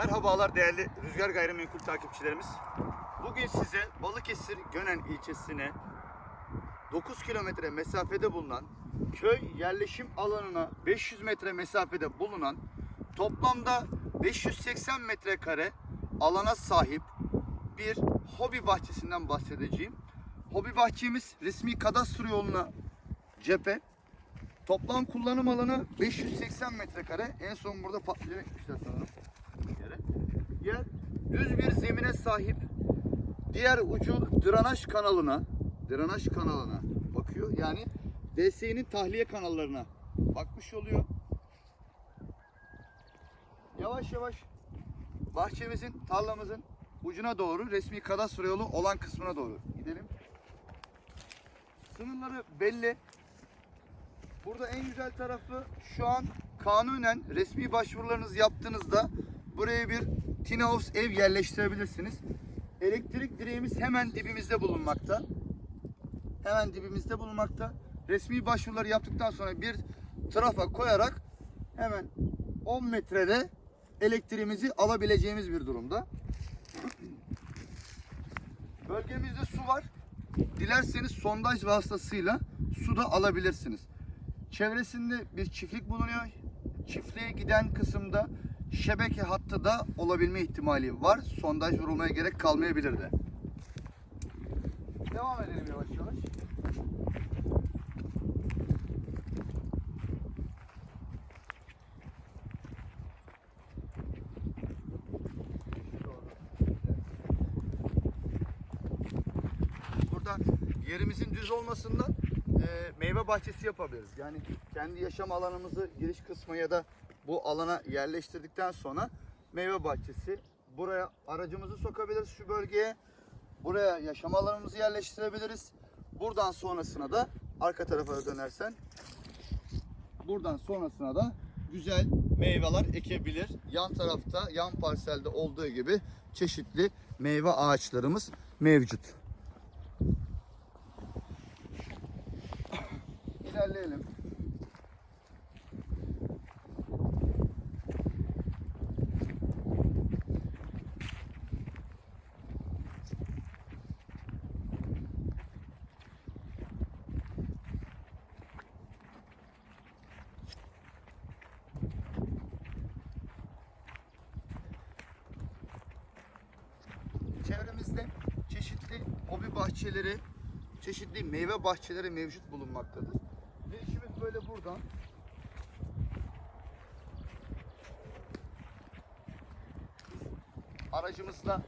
Merhabalar değerli Rüzgar Gayrimenkul takipçilerimiz. Bugün size Balıkesir Gönen ilçesine 9 kilometre mesafede bulunan köy yerleşim alanına 500 metre mesafede bulunan toplamda 580 metrekare alana sahip bir hobi bahçesinden bahsedeceğim. Hobi bahçemiz resmi kadastro yoluna cephe. Toplam kullanım alanı 580 metrekare. En son burada patlıcan ekmişler sanırım düz bir zemine sahip. Diğer ucu drenaj kanalına, drenaj kanalına bakıyor. Yani DSE'nin tahliye kanallarına bakmış oluyor. Yavaş yavaş bahçemizin, tarlamızın ucuna doğru resmi kadastro yolu olan kısmına doğru gidelim. Sınırları belli. Burada en güzel tarafı şu an kanunen resmi başvurularınızı yaptığınızda buraya bir tina house ev yerleştirebilirsiniz. Elektrik direğimiz hemen dibimizde bulunmakta. Hemen dibimizde bulunmakta. Resmi başvuruları yaptıktan sonra bir trafa koyarak hemen 10 metrede elektriğimizi alabileceğimiz bir durumda. Bölgemizde su var. Dilerseniz sondaj vasıtasıyla su da alabilirsiniz. Çevresinde bir çiftlik bulunuyor. Çiftliğe giden kısımda şebeke hattı da olabilme ihtimali var. Sondaj vurulmaya gerek kalmayabilir de. Devam edelim yavaş yavaş. Burada yerimizin düz olmasından e, meyve bahçesi yapabiliriz. Yani kendi yaşam alanımızı giriş kısmı ya da bu alana yerleştirdikten sonra meyve bahçesi. Buraya aracımızı sokabiliriz şu bölgeye. Buraya yaşam alanımızı yerleştirebiliriz. Buradan sonrasına da arka tarafa dönersen buradan sonrasına da güzel meyveler ekebilir. Yan tarafta, yan parselde olduğu gibi çeşitli meyve ağaçlarımız mevcut. İlerleyelim. Çevremizde çeşitli hobi bahçeleri, çeşitli meyve bahçeleri mevcut bulunmaktadır. Ve işimiz böyle buradan aracımızla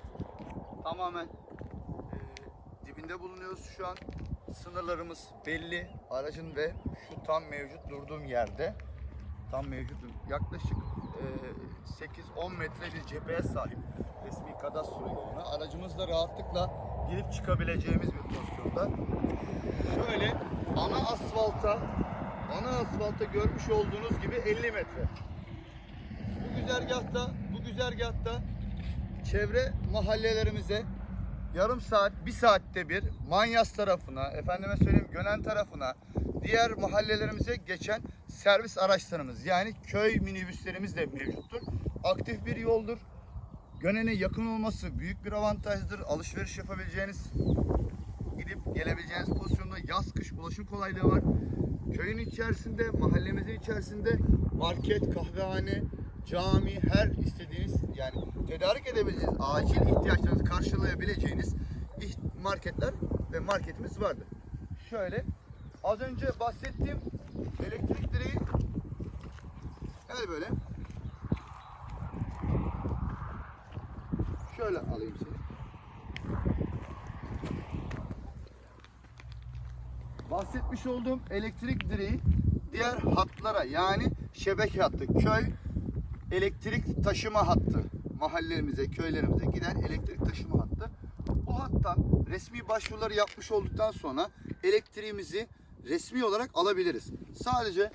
tamamen e, dibinde bulunuyoruz şu an. Sınırlarımız belli. Aracın ve şu tam mevcut durduğum yerde tam mevcut yaklaşık e, 8-10 metre bir cepheye sahip resmi kadastro yoluna. Aracımızla rahatlıkla girip çıkabileceğimiz bir pozisyonda. Şöyle ana asfalta ana asfalta görmüş olduğunuz gibi 50 metre. Bu güzergahta bu güzergahta çevre mahallelerimize yarım saat, bir saatte bir Manyas tarafına, efendime söyleyeyim Gönen tarafına, diğer mahallelerimize geçen servis araçlarımız yani köy minibüslerimiz de mevcuttur. Aktif bir yoldur. Gönen'e yakın olması büyük bir avantajdır. Alışveriş yapabileceğiniz, gidip gelebileceğiniz pozisyonda yaz kış ulaşım kolaylığı var. Köyün içerisinde, mahallemizin içerisinde market, kahvehane, cami, her istediğiniz yani tedarik edebileceğiniz, acil ihtiyaçlarınızı karşılayabileceğiniz marketler ve marketimiz vardır. Şöyle az önce bahsettiğim elektrik direği gel böyle şöyle alayım seni. bahsetmiş olduğum elektrik direği diğer hatlara yani şebeke hattı, köy elektrik taşıma hattı, mahallelerimize, köylerimize giden elektrik taşıma hattı. Bu hattan resmi başvuruları yapmış olduktan sonra elektriğimizi resmi olarak alabiliriz. Sadece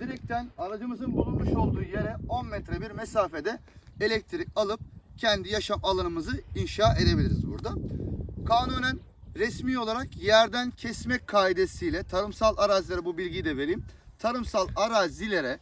direkten aracımızın bulunmuş olduğu yere 10 metre bir mesafede elektrik alıp kendi yaşam alanımızı inşa edebiliriz burada. Kanunen resmi olarak yerden kesmek kaidesiyle tarımsal arazilere bu bilgiyi de vereyim. Tarımsal arazilere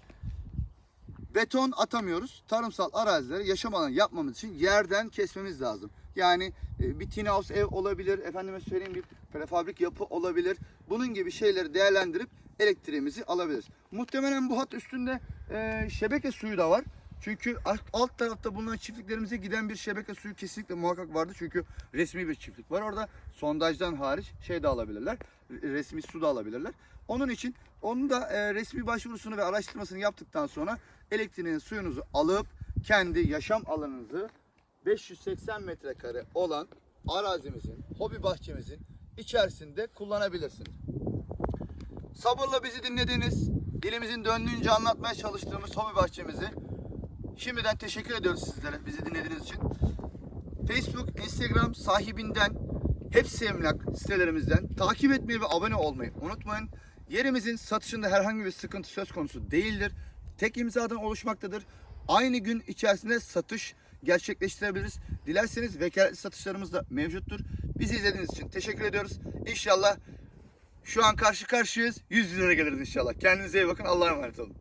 beton atamıyoruz. Tarımsal arazileri yaşam alanı yapmamız için yerden kesmemiz lazım. Yani e, bir tiny house ev olabilir, efendime söyleyeyim bir prefabrik yapı olabilir. Bunun gibi şeyleri değerlendirip elektriğimizi alabiliriz. Muhtemelen bu hat üstünde e, şebeke suyu da var. Çünkü alt- tarafta bulunan çiftliklerimize giden bir şebeke suyu kesinlikle muhakkak vardı. Çünkü resmi bir çiftlik var orada. Sondajdan hariç şey de alabilirler. Resmi su da alabilirler. Onun için onun da e, resmi başvurusunu ve araştırmasını yaptıktan sonra elektriğini suyunuzu alıp kendi yaşam alanınızı 580 metrekare olan arazimizin, hobi bahçemizin içerisinde kullanabilirsiniz. Sabırla bizi dinlediniz. Dilimizin döndüğünce anlatmaya çalıştığımız hobi bahçemizi şimdiden teşekkür ediyoruz sizlere bizi dinlediğiniz için. Facebook, Instagram sahibinden hepsi emlak sitelerimizden takip etmeyi ve abone olmayı unutmayın. Yerimizin satışında herhangi bir sıkıntı söz konusu değildir. Tek imzadan oluşmaktadır. Aynı gün içerisinde satış gerçekleştirebiliriz. Dilerseniz vekaletli satışlarımız da mevcuttur. Bizi izlediğiniz için teşekkür ediyoruz. İnşallah şu an karşı karşıyayız. 100 lira geliriz inşallah. Kendinize iyi bakın. Allah'a emanet olun.